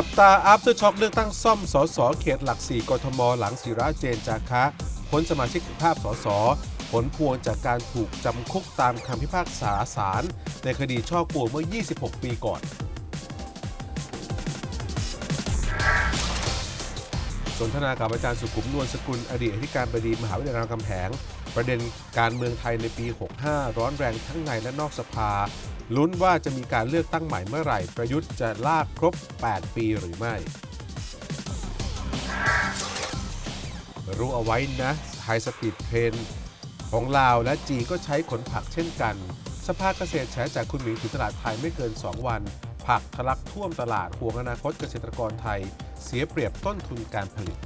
จับตาอัพเตอร์ช็อคเลือกตั้งซ่อมสสเขตหลักสี่กทม หลังศิระเจนจาคะพ้นสมาชิกภาพสสผลพวงจากการถูกจำคุกตามคำพิพากษาศาลในคดีช่อโกงเมื่อ 26 ปีก่อน สนทนากับอาจารย์สุขุมนวลสกุล อดีตอธิการบดีมหาวิทยาลัยรามคำแหง ประเด็นการเมืองไทยในปี 65 ร้อนแรงทั้งในและนอกสภา ลุ้นว่าจะมีการเลือกตั้งใหม่เมื่อไหร่ ประยุทธ์จะลากครบ 8 ปีหรือไม่ รู้เอาไว้นะไฮสปีดเทรนของลาวและจีนก็ใช้ขนผักเช่นกัน สภาเกษตรแฉจากคุณหมิงถึงตลาดไทยไม่เกิน 2 วัน ผักทะลักท่วมตลาดห่วงอนาคตเกษตรกรไทย เสียเปรียบต้นทุนการผลิต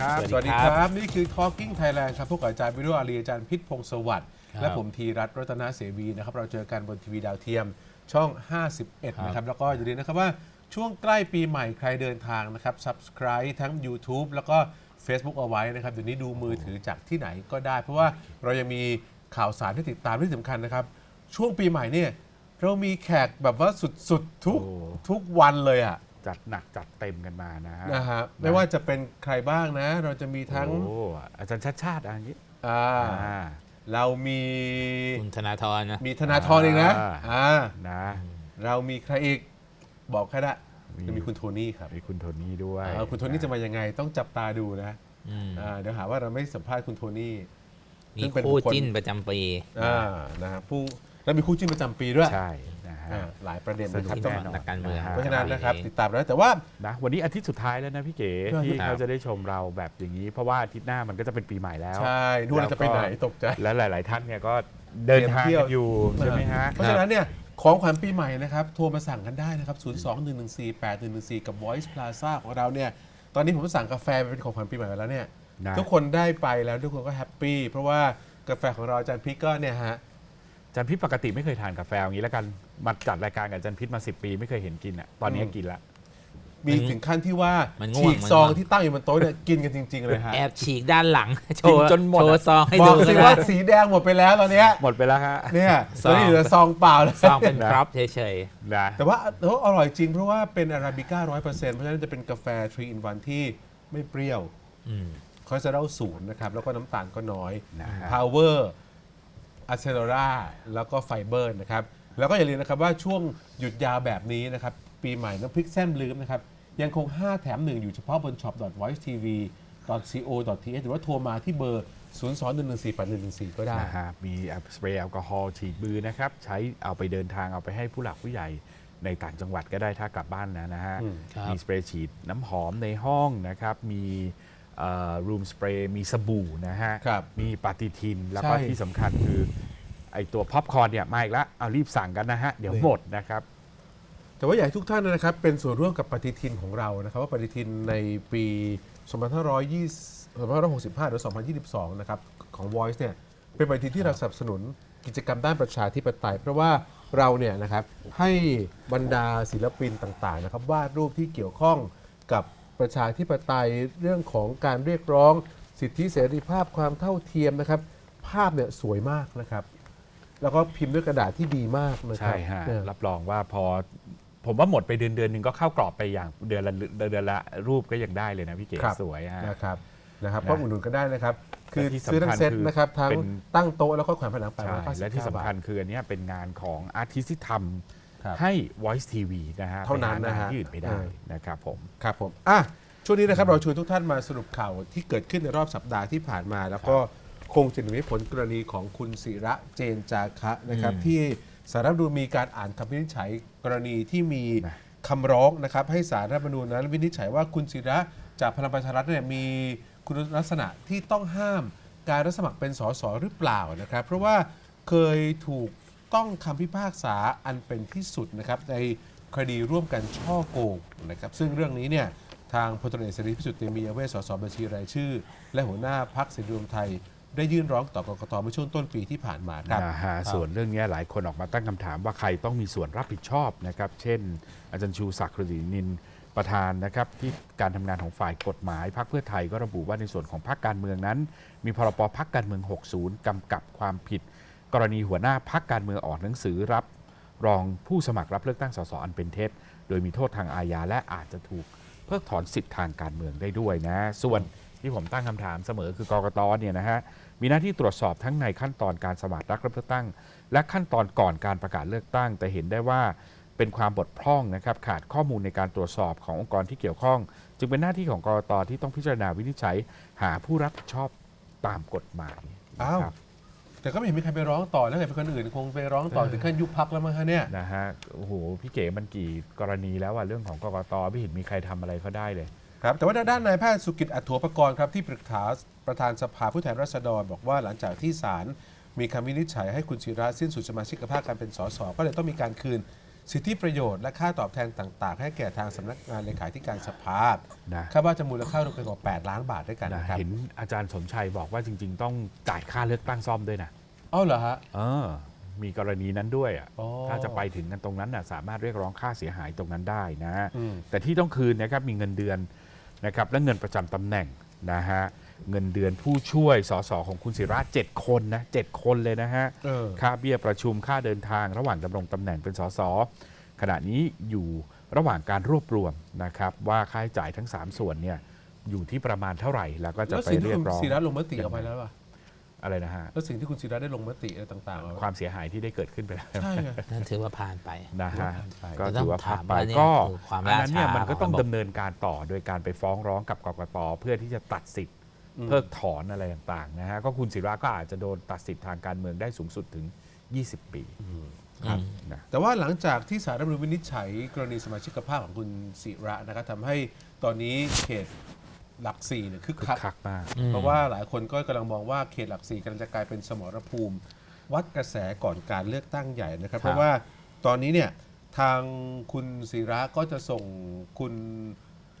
ครับ สวัสดีครับ นี่คือ Talking Thailand ครับพวกบอาจารย์วิโรจน์อารีอาจารย์พิษพงศ์สวัสดิ์ครับและผมธีรัตน์รัตนเสวีนะครับ เราเจอกันบนทีวีดาวเทียมช่อง 51 นะครับ แล้วก็อย่าลืมนะครับว่าช่วงใกล้ปีใหม่ใครเดินทางนะครับ Subscribe ทั้ง YouTube แล้วก็ Facebook เอาไว้นะครับ เดี๋ยวนี้ดูมือถือจากที่ไหนก็ได้ เพราะว่าเรายังมีข่าวสารที่ติดตามที่สำคัญนะครับ ช่วงปีใหม่เนี่ยเรามีแขกแบบว่าสุดๆทุกโอ้ทุกวันเลยอะ จัดหนักจัดเต็มกันมานะฮะนะฮะไม่ว่าจะเป็นใครบ้างนะ เราจะมีทั้ง โอ้อาจารย์ชาติชาติอะไรอย่างนี้อ่า อ่าเรามีคุณธนาธรนะ มีธนาธรเองนะอ่าอ่านะ เรามีใครอีก บอกแค่ได้มี จะมีคุณโทนี่ครับมีคุณโทนี่ด้วยเออคุณโทนี่จะมายังไงต้องจับตาดูนะอืมอ่าเดี๋ยวหาว่าเราไม่สัมภาษณ์คุณโทนี่ มีซึ่งเป็นคู่บุคคล จิ้นประจำปี อ่านะฮะผู้แล้วมีคู่จิ้นประจำปีด้วย ใช่นะฮะ อ่าหลายประเด็นสนะครับนุต้องแน่นอนนักการเมืองฮเพราะฉะนั้นนะครับปีนี้ติดตามแล้วแต่ว่า นะวันนี้อาทิตย์สุดท้ายแล้วนะพี่เก๋ครับที่ครับเขาจะได้ชมเราแบบอย่างนี้ เพราะว่าอาทิตย์หน้ามันก็จะเป็นปีใหม่แล้วใช่ดูเราจะไปไหนตกใจ และหลาย ๆ ท่านเนี่ยก็เดินทางเตรียมเที่ยวกันอยู่ใช่ไหมฮะเพราะฉะนั้นเนี่ยของขวัญปีใหม่นะครับ โทรมาสั่งกันได้นะครับ 0 2 1 1 4 8 1 1 4 กับ Voice Plaza ของเราเนี่ย ตอนนี้ผมสั่งกาแฟไปเป็นของขวัญปีใหม่ไปแล้วเนี่ยนะทุกคนได้ไปแล้วทุกคนก็แฮปปี้ เพราะว่ากาแฟของเราอาจารย์พิกก็เนี่ยฮะอาจันพิษปกติไม่เคยทานกาแฟอย่างนี้แล้วกัน มาจัดรายการกับอาจันพิษมา 10 ปี ไม่เคยเห็นกินอะตอนนี้อืมกินละ มีถึงขั้นที่ว่ามันง่วงฉีกมันซองง่วงที่ตั้งอยู่บนโต๊ะเนี่ยกินกันจริง ๆ เลยฮะแอบฉีกด้านหลัง โชกินว์จนหมด โชอะว์ซองให้บดูอกสินะว่าสีแดงหมดไปแล้วตอนเนี้ยหมดไปแล้วฮะเนี่ยซตองอนนี้เหลือซองเปล่าแล้ว ซองเป็นพร็อพเฉยนะแต่ว่าแต่ว่าอร่อยจริงเพราะว่าเป็นอาราบิก้าร้อยเปอร์เซ็นต์เพราะฉะนั้นจะเป็นกาแฟ3 in 1ที่ไม่เปรี้ยวๆอืม คอเลสเตอรอลศูนย์นะครับ แล้วก็น้ำตาลก็น้อยนะฮะ Power a c e l e r a แล้วก็ไฟเบอร์นะครับ แล้วก็อย่าลืมนะครับว่าช่วงหยุดยาวแบบนี้นะครับ ปีใหม่น้ำพริกแซมลืมนะครับ ยังคง 5 แถม 1 อยู่เฉพาะบน shop.voicetv.co.th หรือว่าโทรมาที่เบอร์ 0 2 1 1 4 8 1 1 4 ก็ได้ นะฮะมีสเปรย์แอลกอฮอล์ฉีดมือนะครับ ใช้เอาไปเดินทางเอาไปให้ผู้หลักผู้ใหญ่ในต่างจังหวัดก็ได้ถ้ากลับบ้านนะนะฮะ อืมครับ มีสเปรย์ฉีดน้ำหอมในห้องนะครับ มีรูมสเปรย์มีสบู่นะฮะ ครับมีปฏิทินแล้วก็ใช่ ที่สำคัญคือ ไอตัวพ็อปคอร์นเนี่ยมาอีกแล้วเอารีบสั่งกันนะฮะ เดี๋ยวหมดนะครับ แต่ว่าอยากให้ทุกท่านนะครับ เป็นส่วนร่วมกับปฏิทินของเรานะครับ ว่าปฏิทินในปี2520 2565 หรือ 2022 นะครับ ของ Voice เนี่ยเป็นปฏิทินที่เราสนับสนุนกิจกรรมด้านประชาธิปไตย เพราะว่าเราเนี่ยนะครับให้บรรดาศิลปินต่างๆนะครับวาดรูปที่เกี่ยวข้องกับประชาธิปไตยเรื่องของการเรียกร้อง สิทธิเสรีภาพความเท่าเทียมนะครับ ภาพเนี่ยสวยมากนะครับ แล้วก็พิมพ์ด้วยกระดาษที่ดีมากนะครัใช่ฮะเนี่ยรับรองว่าพอ ผมว่าหมดไปเดือนเดือนหนึ่งก็เข้ากรอบไปอย่างเดือนละเดือนละรูปก็ยังได้เลยนะพี่เก๋ครับสวยฮะ นะครับนะครับนะ ก็อุดหนุนก็ได้นะครับ คือและที่ซื้อทั้งสำคัญเซ็ตคือนะครับทั้งเป็นตั้งโต๊ะแล้วก็แขวนผนังไปใช่ร้อยเก้าสิบและที่สำคัญบาท คืออันเนี้ยเป็นงานของอาร์ติสที่ทครับำให้ Voice TV นะฮะเท่านั้นไปหนะฮะที่อื่นไม่ได้เออนะครับผม ครับผมอะช่วงนี้นะครับเราชวนทุกท่านมาสรุปข่าวที่เกิดขึ้นในรอบสัปดาห์ที่ผ่านมา แล้วก็ คงจะหนีไม่พ้นกรณีของคุณศิระเจนจาคะนะครับอืมที่สารรัฐธรรมนูญมีการอ่านคำวินิจฉัยกรณีที่มีนะคำร้องนะครับ ให้สารรัฐธรรมนูญนั้นวินิจฉัยว่าคุณศิระจากพลังประชารัฐเนี่ยมีคุณลักษณะที่ต้องห้ามการรับสมัครเป็นสสหรือเปล่านะครับ เพราะว่าเคยถูกต้องคำพิพากษาอันเป็นที่สุดนะครับในคดีร่วมกันช่อโกงนะครับซึ่งเรื่องนี้เนี่ยทางพลตรเอกเสรีพิสุทธิ์เตมียเวชสสบัญชีรายชื่อ และหัวหน้าพักเสรีรวมไทย ได้ยื่นร้องต่อกกตเมื่อช่วงต้นปีที่ผ่านมาครับ นะฮะส่วนเรื่องเนี้ยหลายคนออกมาตั้งคำถามว่าใครต้องมีส่วนรับผิดชอบนะครับ เช่น อาจารย์ชูศักดิ์ฤษีนินประธานนะครับ ที่การทำงานของฝ่ายกฎหมายพรรคเพื่อไทยก็ระบุว่าในส่วนของพรรคการเมืองนั้น มีพรบพรรคการเมือง 60กำกับความผิด กรณีหัวหน้าพักการเมืองออกหนังสือรับ รองผู้สมัครรับเลือกตั้งสสอันเป็นเท็จ โดยมีโทษทางอาญาและอาจจะถูกเพิกถอนสิทธิทางการเมืองได้ด้วยนะ ส่วน ที่ผมตั้งคำถามเสมอคือกกตเนี่ยนะฮะมีหน้าที่ตรวจสอบทั้งในขั้นตอนการสมัครรับเลือกตั้ง และขั้นตอนก่อนการประกาศเลือกตั้ง แต่เห็นได้ว่าเป็นความบกพร่องนะครับขาดข้อมูลในการตรวจสอบขององค์กรที่เกี่ยวข้อง จึงเป็นหน้าที่ของกรตที่ต้องพิจารณาวินิจฉัย หาผู้รับผิดชอบตามกฎหมายอ้าวนะครับแต่ก็ไม่เห็นมีใครไปร้องต่อแล้วไงเป็นคนอื่นคงไปร้องต่อถึงขั้นยุบพักแล้วมั้งฮะเนี่ยนะฮะโอ้โหพี่เก๋มันกี่กรณีแล้วอะเรื่องของกกตไม่เห็นมีใครทำอะไรเขาได้เลย ครับแต่ว่าด้านนายแพทย์สุกิจอัฏฐวปกรณ์ครับที่ปรึกษาประธานสภาผู้แทนราษฎร บอกว่าหลังจากที่ศาลมีคำวินิจฉัยให้คุณศิระสิ้นสุดสมาชิกภาพการเป็นสสก็เลยต้องมีการคืน สิทธิประโยชน์และค่าตอบแทนต่าง ๆ ให้แก่ทางสำนักงานเลขาธิการสภานะคาดว่าจะมูลค่ารวมกันกว่า8ล้านบาทด้วยกันนะนะครับเห็นอาจารย์สมชัยบอกว่าจริง ๆ ต้องจ่ายค่าเลือกตั้งซ่อมด้วยนะเอ้าเหรอฮะเออมีกรณีนั้นด้วยอะอ๋อถ้าจะไปถึงกันตรงนั้นน่ะสามารถเรียกร้องค่าเสียหายตรงนั้นได้นะอืมแต่ที่ต้องคืนนะครับมีเงินเดือน นะครับและเงินประจำตำแหน่งนะฮะเงินเดือนผู้ช่วยสสของคุณศิระเจ็ดคนนะเจ็ดคนเลยนะฮะเออ ค่าเบี้ยประชุมค่าเดินทางระหว่างดำรงตำแหน่งเป็นสสขณะนี้อยู่ระหว่างการรวบรวมนะครับว่าค่าใช้จ่ายทั้ง 3 ส่วนเนี่ยอยู่ที่ประมาณเท่าไหร่แล้วก็จะแล้วไปสิ่งที่เรียคุกณร้อง ศิระลงมติเอาไปแล้วป่ะ อะไรนะฮะแล้วสิ่งที่คุณศิระได้ลงมติอะไรต่างๆเอาไว้ความเสียหายที่ได้เกิดขึ้นไปแล้วใช่ไง นั่นถือว่าผ่านไป นะฮะใช่ก็แต่ต้ถืองอว่าพักถามไปว่าเนี่ยก็คือความอันนั้นเนี่ยล่าช้ามันก็ต้องของระบบ ดำเนินการต่อโดยการไปฟ้องร้องกับกกตเพื่อที่จะตัดสิทธิ์อืมเพิกถอนอะไรต่างๆนะฮะก็คุณศิระก็อาจจะโดนตัดสิทธิ์ทางการเมืองได้สูงสุดถึง 20 ปีครับอืมนะ แต่ว่าหลังจากที่สารรัฐธรรมนูญวินิจฉัย กรณีสมาชิกภาพของคุณศิระนะครับทำให้ตอนนี้เขต หลักสี่เนี่ยคึกคึกคัก คักมากอืมเพราะว่าหลายคนก็กำลังมองว่าเขตหลักสี่กำลังจะกลายเป็นสมรภูมิ วัดกระแสก่อนการเลือกตั้งใหญ่นะครับ ครับ เพราะว่าตอนนี้เนี่ยทางคุณศิระก็จะส่งคุณ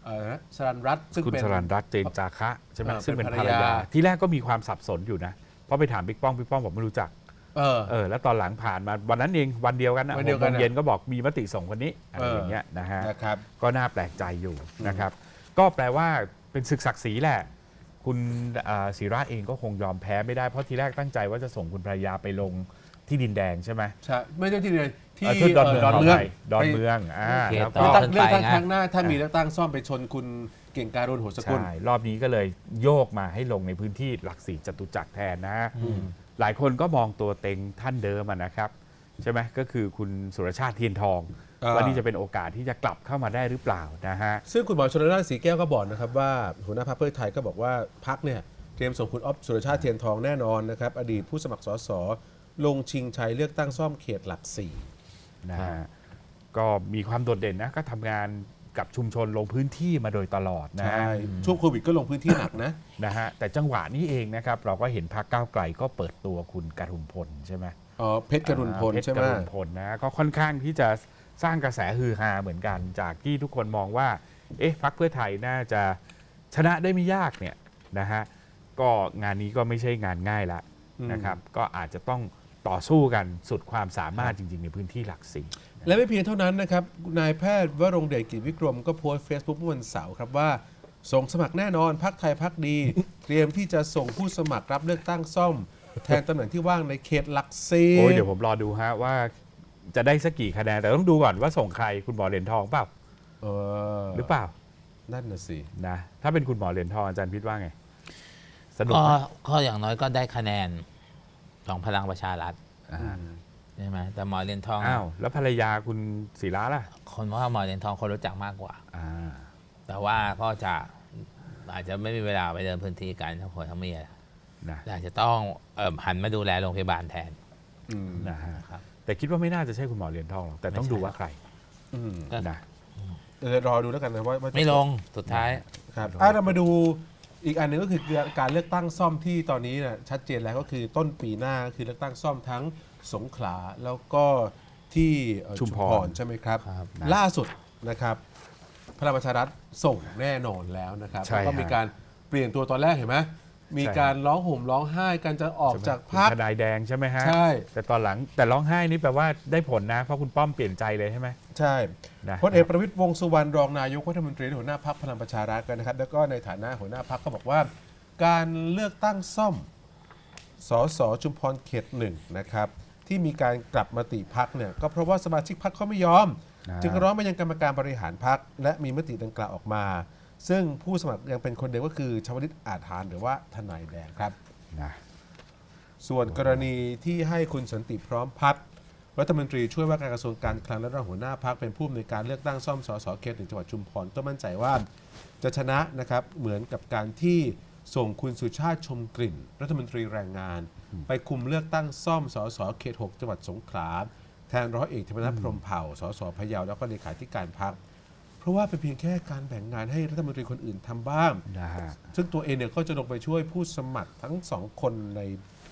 เอ่อนะสรันรัตน์ซึ่งคุณเป็น สรันรัตน์เจนจาคะใช่ไหมอ่าซึ่งเป็นเป็นภภรรรรยายา ที่แรกก็มีความสับสนอยู่นะเพราะไปถามบิ๊กป้องบิ๊กป้องบอกไม่รู้จักเออ เออแล้วตอนหลังผ่านมาวันนั้นเองวันเดียวกันนะวันหเดียวกกัโมนงนะเย็นก็บอกมีมติส่งคนนี้อะไรเอออ อย่างเงี้ยนะฮะ นะครับ ก็น่าแปลกใจอยู่นะครับ ก็แปลว่า เป็นศึกศักดิ์ศรีแหละ คุณอ่าศิระเองก็คงยอมแพ้ไม่ได้เพราะทีแรกตั้งใจว่าจะส่งคุณภรรยาไปลงที่ดินแดงใช่ไหมใช่ไม่ใช่ที่เดียวที่เอ่อที่ดอนเมืองดอนเมืองขออภัยดอนเมืองอ่าเขตแล้วต่ ก็ เลือกตั้งขึ้นเลือกตั้งไปไงครั้งหน้า ถ้ามีเลือกตั้งซ่อมไปชนคุณเก่งการุณโหสกุล ใช่ รอบนี้ก็เลยโยกมาให้ลงในพื้นที่หลักสี่จตุจักรแทนนะหลายคนก็มองตัวเต็งท่านเดิมอะนะครับ ใช่ไหมก็คือคุณสุรชาติเทียนทองอ่า ว่านี่จะเป็นโอกาสที่จะกลับเข้ามาได้หรือเปล่านะฮะซึ่งคุณหมอชนน่านสีแก้วก็บอกนะครับว่าหัวหน้าพรรคเพื่อไทยก็บอกว่าพรรคเนี่ยเตรียมส่งคุณอ๊อฟสุรชาติเทียนทองแน่นอนนะครับอดีตผู้สมัครสสลงชิงชัยเลือกตั้งซ่อมเขตหลักสี่นะฮะก็มีความโดดเด่นนะก็ทำงานกับชุมชนลงพื้นที่มาโดยตลอดนะใช่ฮะช่วงโควิดก็ลงพื้นที่หนักนะนะฮะแต่จังหวะนี้เองนะครับ เราก็เห็นพรรคก้าวไกลก็เปิดตัวคุณกรุณพลใช่ไหมอ๋อเพชรกรุณพลอ่าเพชใช่รไหกมรุณพลนะก็ค่อนข้างที่จะ สร้างกระแสฮือฮาเหมือนกัน จากที่ทุกคนมองว่า เอ๊ะพรรคเพื่อไทยน่าจะชนะได้ไม่ยากเนี่ยนะฮะก็งานนี้ก็ไม่ใช่งานง่ายละอืมนะครับ ก็อาจจะต้องต่อสู้กันสุดความสามารถจริง ๆ ในพื้นที่หลักสี่และไม่เพียงเท่านั้นนะครับ นายแพทย์วรงเดชกิจวิกรมก็โพสต์เฟซบุ๊กเมื่อวันเสาร์ครับว่าส่งสมัครแน่นอนพักไทยพักดี เตรียมที่จะส่งผู้สมัครรับเลือกตั้งซ่อม แทนตำแหน่งที่ว่างในเขตหลักสี่โอ้ยเดี๋ยวผมรอดูฮะว่า จะได้สักกี่คะแนน แต่ต้องดูก่อนว่าส่งใครคุณหมอเหรียญทองเปล่าเออหรือเปล่านั่นน่ะสินะถ้าเป็นคุณหมอเหรียญทองอาจารย์พิดว่าไงสนุกก็ไหมก็อย่างน้อยก็ได้คะแนนของพลังประชารัฐอ่าใช่ไหมแต่หมอเหรียญทองอ้าวแล้วภรรยาคุณศิระล่ะคนว่าหมอเหรียญทองคนรู้จักมากกว่า อ่า แต่ว่าก็จะอาจจะไม่มีเวลาไปเดินพื้นที่กันทั้งผัวทั้งเมียนะอาจจะต้องเอิ่มหันมาดูแลโรงพยาบาลแทนอืม นะฮะครับ แต่คิดว่าไม่น่าจะใช่คุณหมอเหรียญทองหรอกแต่ต้องไม่ใช่ดูว่าใครอืมก็นะเดี๋ยวรอดูแล้วกันนะว่าว่าจะไม่ลงสุดท้าย ครับอะเรามาดูอีกอันหนึงก็คือการเลือกตั้งซ่อมที่ตอนนี้นะชัดเจนแล้วก็คือต้นปีหน้าก็คือเลือกตั้งซ่อมทั้งสงขลาแล้วก็ที่เอ่อชุมพรใช่ไหมครับ ครับล่าสุดนะครับพลังประชารัฐส่งแน่นอนแล้วนะครับใช่แล้วก็ฮะ มีการเปลี่ยนตัวตอนแรกเห็นไหม มีใช่การร้องห่มร้องไห้กันจะออกจากคุณพักทนายแดงใช่ไหมฮะใช่ แต่ตอนหลังแต่ร้องไห้นี่แปลว่าได้ผลนะ เพราะคุณป้อมเปลี่ยนใจเลยใช่ไหมใช่นะพลเอกประวิตรวงษ์สุวรรณรองนายกรัฐมนตรีและหัวหน้าพักพลังประชารัฐกันนะครับ แล้วก็ในฐานะหัวหน้าพักก็บอกว่า การเลือกตั้งซ่อมสสชุมพรเขตหนึ่งนะครับที่มีการกลับมาติพักเนี่ยก็เพราะว่าสมาชิกพักเขาไม่ยอมอ่าจึงร้องมายังกรรมการบริหารพักและมีมติดังกล่าวออกมา ซึ่งผู้สมัครยังเป็นคนเดียวก็คือชวลิตอาจหารหรือว่าทนายแดงครับ นะส่วนกรณีที่ให้คุณสันติพร้อมพัฒน์รัฐมนตรีช่วยว่าการกระทรวงการคลังและรองหัวหน้าพักเป็นผู้อำนวยการเลือกตั้งซ่อมสสเขตหนึ่งจังหวัดชุมพรก็มั่นใจว่าจะชนะนะครับเหมือนกับการที่ส่งคุณสุชาติชมกลิ่น รัฐมนตรีแรงงาน ไปคุมเลือกตั้งซ่อมสสเขต6จังหวัดสงขลาแทนร้อยเอกธรรมนัฐพรหมเผ่าสสพะเยาแล้วก็เลขาธิการพัก เพราะว่าเป็นเพียงแค่การแบ่งงานให้รัฐมนตรีคนอื่นทำบ้าง นะฮะซึ่งตัวเองเนี่ยก็จะลงไปช่วยผู้สมัครทั้งสองคนใน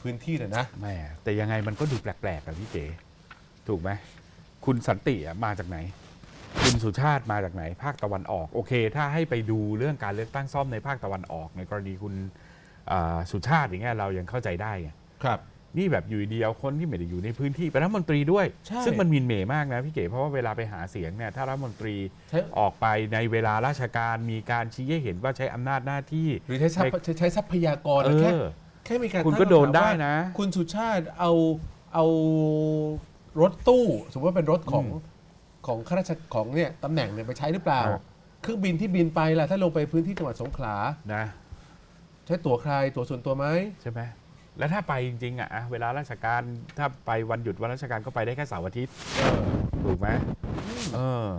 พื้นที่เลยนะ แม่แต่ยังไงมันก็ดูแปลกๆกับพี่เก๋ถูกไหมคุณสันติอะมาจากไหน คุณสุชาติมาจากไหน ภาคตะวันออก โอเค ถ้าให้ไปดูเรื่องการเลือกตั้งซ่อมในภาคตะวันออก ในกรณีคุณอ่าสุชาติอย่างเงี้ยเรายังเข้าใจได้ไง ครับ นี่แบบอยู่ดีเอาคนที่ไม่ได้อยู่ในพื้นที่เป็นรัฐมนตรีด้วย ใช่ซึ่งมันมินเหมมากนะพี่เก๋เพราะว่าเวลาไปหาเสียงเนี่ยถ้ารัฐมนตรีใช้ ออกไปในเวลาราชการมีการชี้ให้เห็นว่าใช้อำนาจหน้าที่ หรือใช้ทรัพย์ใช้ใช้ทรัพยากรเอนะแค่อแค่มีการคุณตั้งก็โดนคำถามได้ว่านะคุณสุชาติเอาเอารถตู้ สมมติว่าเป็นรถของอืมของข้าราชของเนี่ยตำแหน่งเนี่ยไปใช้หรือเปล่า ครับ เครื่องบินที่บินไปล่ะถ้าลงไปพื้นที่จังหวัดสงขลา นะ ใช้ตั๋วใครตั๋วส่วนตัวไหมใช่ไหม แล้วถ้าไปจริงๆอะอะเวลาราชการถ้าไปวันหยุดวันราชการก็ไปได้แค่เสาร์อาทิตย์ถูกไหมเออ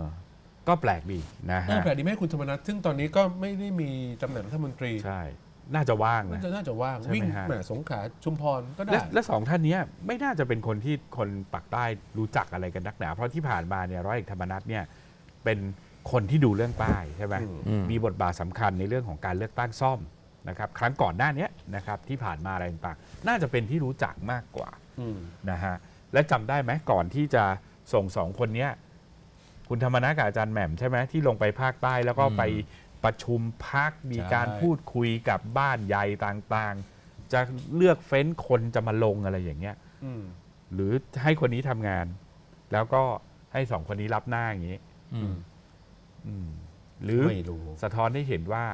ก็แปลกดีนะน่าฮะแปลกดีไหมคุณธรรมนัฐซึ่งตอนนี้ก็ไม่ได้มีตำแหน่งรัฐมนตรีใช่ น่าจะว่างน่านะจะน่าจะว่าง ใช่ไหมวิ่งฮะ แหมสงขลาชุมพรก็ได้ และและสองท่านเนี้ยไม่น่าจะเป็นคนที่คนปักใต้รู้จักอะไรกันนักหนา เพราะที่ผ่านมาเนี่ยร้อยเอกธรรมนัฐเนี่ยเป็นคนที่ดูเรื่องป้ายใช่ไหมอืมอืมมีบทบาทสำคัญในเรื่องของการเลือกตั้งซ่อม นะครับครั้งก่อนหน้าเนี้ยนะครับที่ผ่านมาอะไรต่างๆน่าจะเป็นที่รู้จักมากกว่าอืมนะฮะและจำได้ไหมก่อนที่จะส่งสองคนเนี้ยคุณธรรมนัฐกับอาจารย์แหม่มใช่ไหมที่ลงไปภาคใต้แล้วก็อืมไปประชุมพักมีการใช่ พูดคุยกับบ้านใหญ่ต่างๆ จะเลือกเฟ้นคนจะมาลงอะไรอย่างเงี้ย อืมหรือให้คนนี้ทำงาน แล้วก็ให้สองคนนี้รับหน้าอย่างนี้ อืม อืมหรือไม่รู้ สะท้อนให้เห็นว่า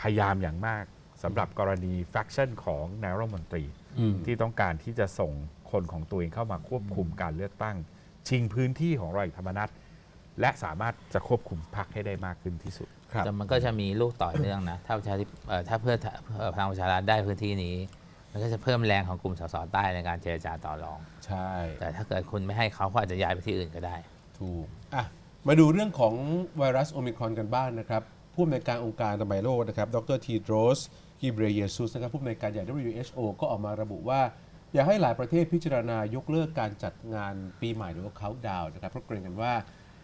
พยายามอย่างมากสำหรับกรณีแฟคชั่นของนายรัฐมนตรี อืม ที่ต้องการที่จะส่งคนของตัวเองเข้ามาควบคุมการเลือกตั้ง ชิงพื้นที่ของร้อยเอกธรรมนัฐและสามารถจะควบคุมพรรคให้ได้มากขึ้นที่สุด ครับ แต่มันก็จะมีลูกต่อเนื่องนะ ถ้าประชาธิปเอ่อถ้าเพื่อเอ่อพลังประชารัฐได้พื้นที่นี้ มันก็จะเพิ่มแรงของกลุ่มสสใต้ในการเจรจาต่อรอง ใช่ แต่ถ้าเกิดคุณไม่ให้เขาเขาอาจจะย้ายไปที่อื่นก็ได้ ถูก อะ มาดูเรื่องของไวรัสโอมิครอนกันบ้างนะครับ ผู้อำนวยการองค์การอนามัยโลกนะครับดรทีโดรสกิเบรเยซุสนะครับผู้อำนวยการใหญ่ WHO ก็ออกมาระบุว่า อยากให้หลายประเทศพิจารณายกเลิกการจัดงานปีใหม่หรือว่าเขาดาวนะครับเพราะเกรงกันว่า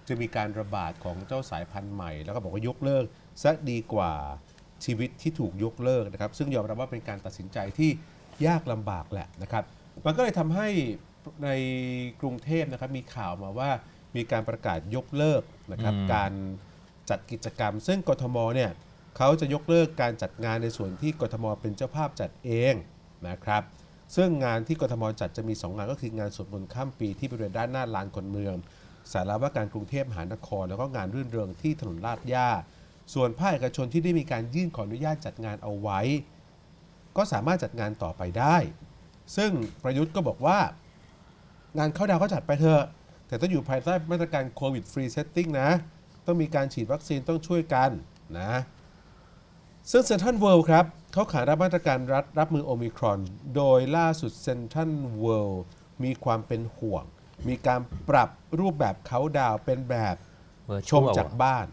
จะมีการระบาดของเจ้าสายพันธุ์ใหม่ แล้วก็บอกว่ายกเลิกซะดีกว่าชีวิตที่ถูกยกเลิกนะครับ ซึ่งยอมรับว่าเป็นการตัดสินใจที่ยากลำบากแหละนะครับ มันก็เลยทำให้ในกรุงเทพนะครับมีข่าวมาว่ามีการประกาศยกเลิกนะครับอืมการ จัดกิจกรรม ซึ่งกทมเนี่ยเขาจะยกเลิกการจัดงานในส่วนที่กทมเป็นเจ้าภาพจัดเองนะครับซึ่งงานที่กทมจัดจะมี 2 งานก็คืองานสวดมนต์ข้ามปีที่บริเวณด้านหน้าลานคนเมือง สารว่าการกรุงเทพมหานคร แล้วก็งานรื่นเริงที่ถนนลาดย่า ส่วนภาคเอกชนที่ได้มีการยื่นขออนุญาตจัดงานเอาไว้ ก็สามารถจัดงานต่อไปได้ ซึ่งประยุทธ์ก็บอกว่า งานเข้าดาวก็จัดไปเถอะ แต่ต้องอยู่ภายใต้มาตรการโควิดฟรีเซตติ้งนะ ต้องมีการฉีดวัคซีนต้องช่วยกันนะซึ่งเซนทันเวิลด์ครับเขาขานรับมาตรการรัฐรับมือโอมิครอน โดยล่าสุดเซนทันเวิลด์มีความเป็นห่วง มีการปรับรูปแบบเขาดาวน์เป็นแบบช virtual มจากบ้าน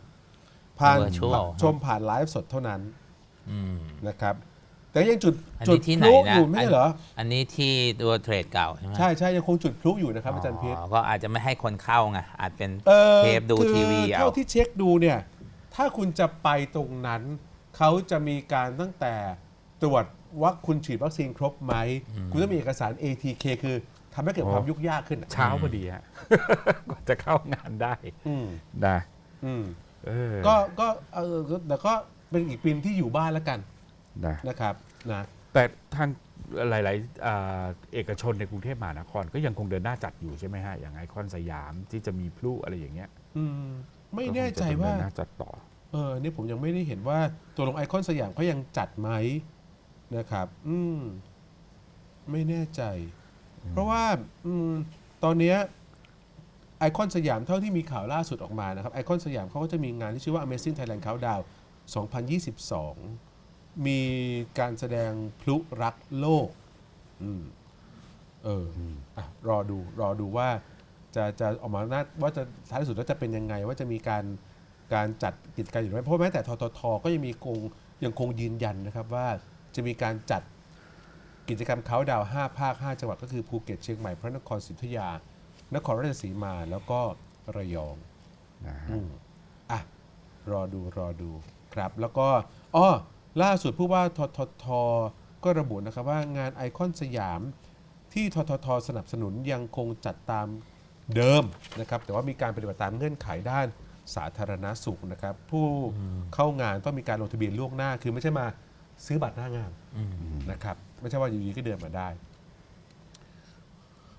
ผ่าน Virtual ชมผ่านไลฟ์สดเท่านั้นอืมนะครับ แต่ยังจุดอันจุดนี้ที่พไหนลุนะอยู่ไม่ใช่เหรอ อันนี้ที่ตัวเทรดเก่าใช่ไหมใช่ใช่ยังคงจุดพลุอยู่นะครับอาจารย์พีทอ๋อก็อาจจะไม่ให้คนเข้าไงอาจเป็นเออเทปดูคือทีวีเอา เท่าที่เช็คดูเนี่ย ถ้าคุณจะไปตรงนั้น เขาจะมีการตั้งแต่ตรวจว่าคุณฉีดวัคซีนครบไหม คุณต้องมีเอกสาร ATK คือทำให้เกิดอ๋อความยุ่งยากขึ้นอะเช้าพอดีฮะ กว่าจะเข้างานได้อืมนะอืมเออก็ก็เออแต่ก็เป็นอีกปีนที่อยู่บ้านแล้วกันนะนะครับ นะแต่ทางหลายๆอ่าเอกชนในกรุงเทพมหานครก็ยังคงเดินหน้าจัดอยู่ใช่ไหมฮะ อย่างไอคอนสยามที่จะมีพลุอะไรอย่างเงี้ยอืมไม่แน่ใจก็คงะว่า เดินหน้าจัดต่อ เออนี่ผมยังไม่ได้เห็นว่าตัวลงไอคอนสยามเขายังจัดไหมนะครับ อืม ไม่แน่ใจ เพราะว่าอมตอนเนี้ยไอคอนสยามเท่าที่มีข่าวล่าสุดออกมานะครับไอคอนสยามเขาก็จะมีงานที่ชื่อว่า Amazing Thailand Countdown 2022 มีการแสดงพลุรักโลกอืมเออออะรอดูรอดูว่า จะจะออกมาหน้าว่าจะท้ายสุดแล้วจะเป็นยังไง ว่าจะมีการการจัดกิจกรรมอยู่ไหมเพราะแม้แต่ทททก็ยังมีคงยังคงยืนยันนะครับว่าจะมีการจัดกิจกรรมเขาดาวน์5ภาค5จังหวัดก็คือภูเก็ตเชียงใหม่พระนครศรีอยุธยา นครราชสีมาแล้วก็ระยองนะฮะอืมอะรอดูรอดูครับ แล้วก็อ้อ ล่าสุดผู้ว่าทททก็ระบุนะครับว่างานไอคอนสยามที่ทททสนับสนุนยังคงจัดตามเดิมนะครับแต่ว่ามีการปฏิบัติตามเงื่อนไขด้านสาธารณสุขนะครับ ผู้เข้างานต้องมีการลงทะเบียนล่วงหน้า คือไม่ใช่มาซื้อบัตรหน้างานนะครับ ไม่ใช่ว่าอยู่ดีก็เดินมาได้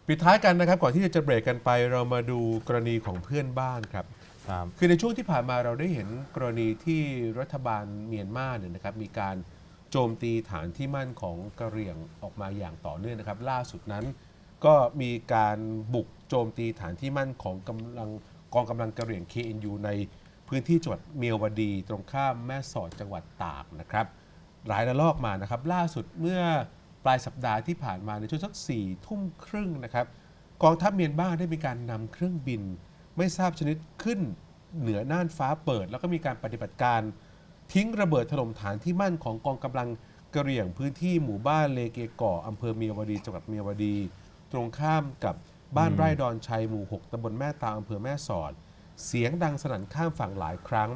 ปิดท้ายกันนะครับ ก่อนที่จะเบรกกันไป เรามาดูกรณีของเพื่อนบ้านครับ ครับ คือในช่วงที่ผ่านมาเราได้เห็นกรณีที่รัฐบาลเมียนมาเนี่ยนะครับมีการโจมตีฐานที่มั่นของกะเหรี่ยงออกมาอย่างต่อเนื่องนะครับ ล่าสุดนั้น ก็มีการบุกโจมตีฐานที่มั่นของกำลังกองกำลังกะเหรี่ยง KNU ในพื้นที่จังหวัดเมียวดี ตรงข้ามแม่สอดจังหวัดตากนะครับ หลายระลอกมานะครับ ล่าสุดเมื่อปลายสัปดาห์ที่ผ่านมาในช่วงสักสี่ทุ่มครึ่งนะครับกองทัพเมียนมาได้มีการนำเครื่องบิน ไม่ทราบชนิดขึ้นเหนือน่านฟ้าเปิด แล้วก็มีการปฏิบัติการ ทิ้งระเบิดถล่มฐานที่มั่นของกองกำลังกะเหรี่ยงพื้นที่หมู่บ้านเลเกก่ออำเภอเมียวดีจังหวัดเมียวดี ตรงข้ามกับบ้านไร่ดอนชัยหมู่ 6ตำบลแม่ตาอำเภอแม่สอด เสียงดังสนั่นข้ามฝั่งหลายครั้ง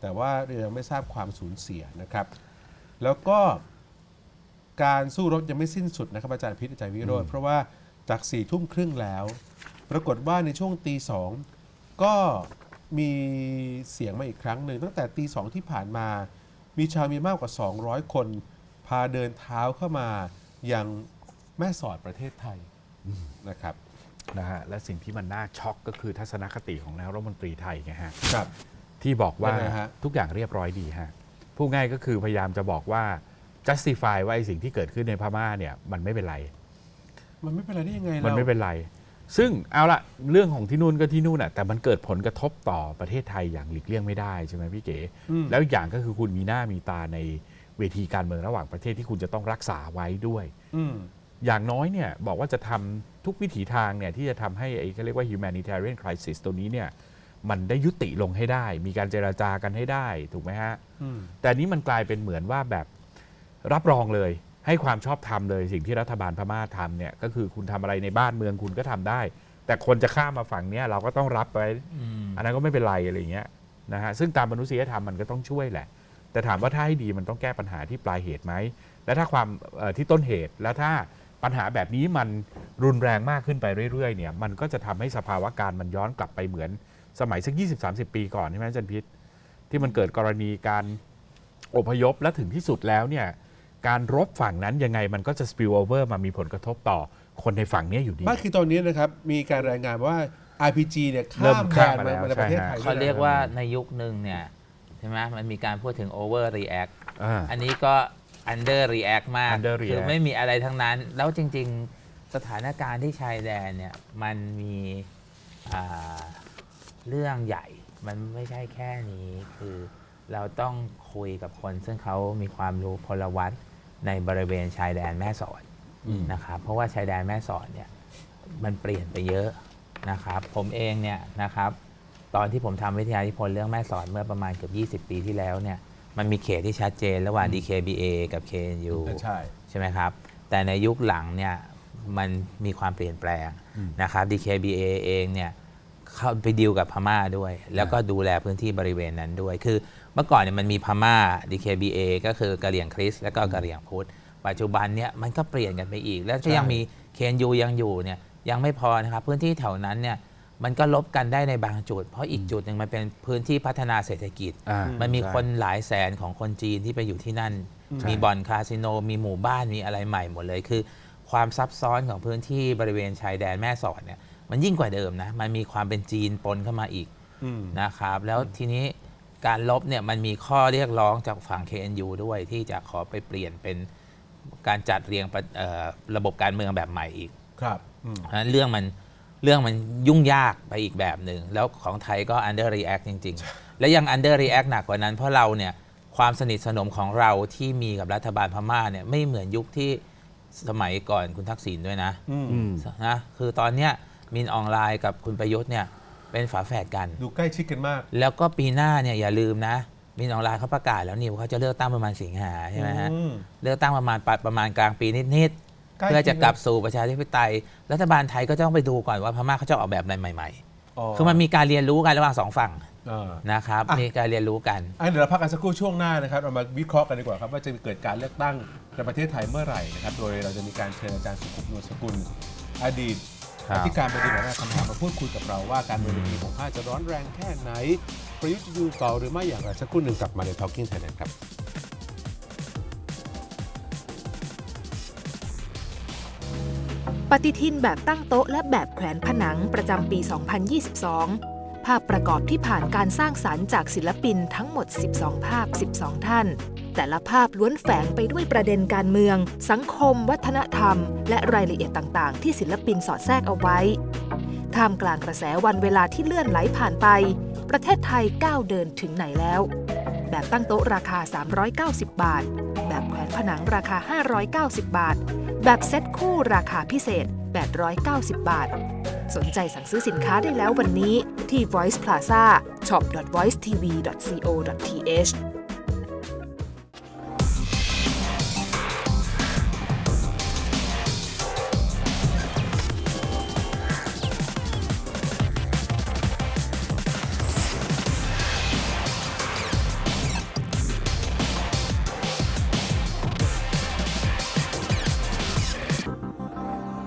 แต่ว่ายังไม่ทราบความสูญเสียนะครับ แล้วก็การสู้รบยังไม่สิ้นสุดนะครับอาจารย์พิษอาจารย์วิโรธเพราะว่าจากสี่ทุ่มครึ่งแล้ว ปรากฏว่าในช่วงตีสอง ก็มีเสียงมาอีกครั้งหนึ่งตั้งแต่ตีสองที่ผ่านมา มีชาวเมียนมากกว่า 200 คน พาเดินเท้าเข้ามายังแม่สอดประเทศไทยนะครับ นะฮะและสิ่งที่มันน่าช็อกก็คือทัศนคติของนายกรัฐมนตรีไทยไงฮะครับ ที่บอกว่ายังไงฮะ ทุกอย่างเรียบร้อยดีฮะพูดง่ายก็คือพยายามจะบอกว่า justify ว่าไอ้สิ่งที่เกิดขึ้นในพม่าเนี่ยมันไม่เป็นไร มันไม่เป็นไรได้ยังไงเรามันไม่เป็นไร ซึ่งเอาละเรื่องของที่นู่นก็ที่นู่นอะแต่มันเกิดผลกระทบต่อประเทศไทยอย่างหลีกเลี่ยงไม่ได้ใช่ไหมพี่เก๋อืมแล้วอย่างก็คือคุณมีหน้ามีตาในเวทีการเมืองระหว่างประเทศที่คุณจะต้องรักษาไว้ด้วยอืมอย่างน้อยเนี่ยบอกว่าจะทำทุกวิถีทางเนี่ยที่จะทำให้ไอ้เขาเรียกว่า humanitarian crisis ตัวนี้เนี่ยมันได้ยุติลงให้ได้ มีการเจราจากันให้ได้ถูกไหมฮะอืมแต่นี้มันกลายเป็นเหมือนว่าแบบรับรองเลย ให้ความชอบธรรมเลยสิ่งที่รัฐบาลพม่าทำเนี่ยก็คือคุณทำอะไรในบ้านเมืองคุณก็ทำได้ แต่คนจะข้ามมาฝั่งเนี้ยเราก็ต้องรับไปอันนั้นก็ไม่เป็นไรอะไรอย่างเงี้ยนะฮะซึ่งตามมนุษยธรรมมันก็ต้องช่วยแหละ แต่ถามว่าถ้าให้ดีมันต้องแก้ปัญหาที่ปลายเหตุไหมและถ้าความเอ่อที่ต้นเหตุแล้วถ้าปัญหาแบบนี้มันรุนแรงมากขึ้นไปเรื่อยๆเนี่ยมันก็จะทำให้สภาวะการมันย้อนกลับไปเหมือนสมัยสัก 20-30 ปีก่อนใช่ไหมอาจารย์พิษที่มันเกิดกรณีการอพยพและถึงที่สุดแล้วเนี่ย การรบฝั่งนั้นยังไงมันก็จะ spill over มามีผลกระทบต่อคนในฝั่งเนี้ยอยู่ดีไม่คือตอนนี้นะครับ มีการรายงานว่า RPG เนี่ยเริ่ข้ามมแดข้ามนมามาแล้วในประเทศใช่ไทฮะยเขาด้วยนะเรียกว่าในยุคหนึ่งเนี่ยใช่ไหมมันมีการพูดถึง over react อ่า อันนี้ก็ under react มาก under react คือไม่มีอะไรทั้งนั้น แล้วจริง ๆ สถานการณ์ที่ชายแดนเนี่ย มันมีอ่าเรื่องใหญ่ มันไม่ใช่แค่นี้ คือเราต้องคุยกับคนซึ่งเขามีความรู้พลวัต ในบริเวณชายแดนแม่สอดอืมนะครับเพราะว่าชายแดนแม่สอดเนี่ยมันเปลี่ยนไปเยอะนะครับผมเองเนี่ยนะครับตอนที่ผมทำวิทยานิพนธ์เรื่องแม่สอดเมื่อประมาณเกือบ20 ปีที่แล้วเนี่ยมันมีเขตที่ชัดเจนระหว่าง DKBA กับ KNU ใช่ใช่ไหมครับแต่ในยุคหลังเนี่ยมันมีความเปลี่ยนแปลงอืมนะครับ DKBA เองเนี่ยเข้าไปดีลกับพม่าด้วย แล้วก็ดูแลพื้นที่บริเวณนั้นด้วย คือเมื่อก่อนเนี่ยมันมีพม่า DKBA ก็คือกะเหรี่ยงคริสต์แล้วก็กะเหรี่ยงพุทธปัจจุบันเนี่ยมันก็เปลี่ยนกันไปอีก แล้วก็ยังมี KNU ยังอยู่เนี่ยยังไม่พอนะครับพื้นที่แถวนั้นเนี่ยมันก็ลบกันได้ในบางจุด เพราะอีกจุดหนึ่งมันเป็นพื้นที่พัฒนาเศรษฐกิจอ่ามันมีใช่คนหลายแสนของคนจีนที่ไปอยู่ที่นั่นใช่มีบ่อนคาสิโน มีหมู่บ้านมีอะไรใหม่หมดเลย คือความซับซ้อนของพื้นที่บริเวณชายแดนแม่สอดเนี่ยมันยิ่งกว่าเดิมนะ มันมีความเป็นจีนปนเข้ามาอีกอืมนะครับ แล้วทีนี้ การลบเนี่ยมันมีข้อเรียกร้องจากฝั่ง KNU ด้วยที่จะขอไปเปลี่ยนเป็นการจัดเรียงประเอ่อระบบการเมืองแบบใหม่อีก ครับอืมเพราะฉะนั้นเรื่องมันเรื่องมันยุ่งยากไปอีกแบบหนึ่งแล้วของไทยก็ under react จริง ๆ และยัง under react หนักกว่านั้น เพราะเราเนี่ยความสนิทสนมของเราที่มีกับรัฐบาลพม่าเนี่ยไม่เหมือนยุคที่สมัยก่อนคุณทักษิณด้วยนะอืม อืม นะคือตอนเนี้ยมินออนไลน์กับคุณประยุทธ์เนี่ย เป็นฝาแฝดกัน ดูใกล้ชิดกันมาก แล้วก็ปีหน้าเนี่ยอย่าลืมนะมินออนไลน์เขาประกาศแล้วนี่ว่าเขาจะเลือกตั้งประมาณสิงหาใช่ไหมฮะอืม เลือกตั้งประมาณปลายประมาณกลางปีนิดๆใกล้เพื่อจะจริงกลับสู่ประชาธิปไตย รัฐบาลไทยก็ต้องไปดูก่อนว่าพม่าเขาจะออกแบบอะไรใหม่ๆ คือมันมีการเรียนรู้กันระหว่างสองฝั่งอ่า นะครับอะ มีการเรียนรู้กัน อันเดี๋ยวเราพักกันสักครู่ช่วงหน้านะครับเรามาวิเคราะห์กันดีกว่าครับว่าจะเกิดการเลือกตั้งในประเทศไทยเมื่อไหร่นะครับโดยเราจะมีการเชิญอาจารย์สุขุมนวลสกุล อดีต ครับอธิการบดีของราชคำถามมาพูดคุยกับเราว่าการเมืองในปี65จะร้อนแรงแค่ไหน ประยุทธ์จะอยู่ต่อหรือไม่อย่างไรสักครู่หนึ่งกลับมาใน Talking Thailand ครับปฏิทินแบบตั้งโต๊ะและแบบแขวนผนังประจำปี 2022 ภาพประกอบที่ผ่านการสร้างสารรค์จากศิลปินทั้งหมด 12 ภาพ 12 ท่าน แต่ละภาพล้วนแฝงไปด้วยประเด็นการเมือง สังคม วัฒนธรรม และรายละเอียดต่าง ๆ ที่ศิลปินสอดแทรกเอาไว้ ท่ามกลางกระแสวันเวลาที่เลื่อนไหลผ่านไป ประเทศไทยก้าวเดินถึงไหนแล้ว แบบตั้งโต๊ะราคา 390 บาท แบบแขวนผนังราคา 590 บาท แบบเซ็ตคู่ราคาพิเศษ 890 บาท สนใจสั่งซื้อสินค้าได้แล้ววันนี้ที่ Voice Plaza shop.voicetv.co.th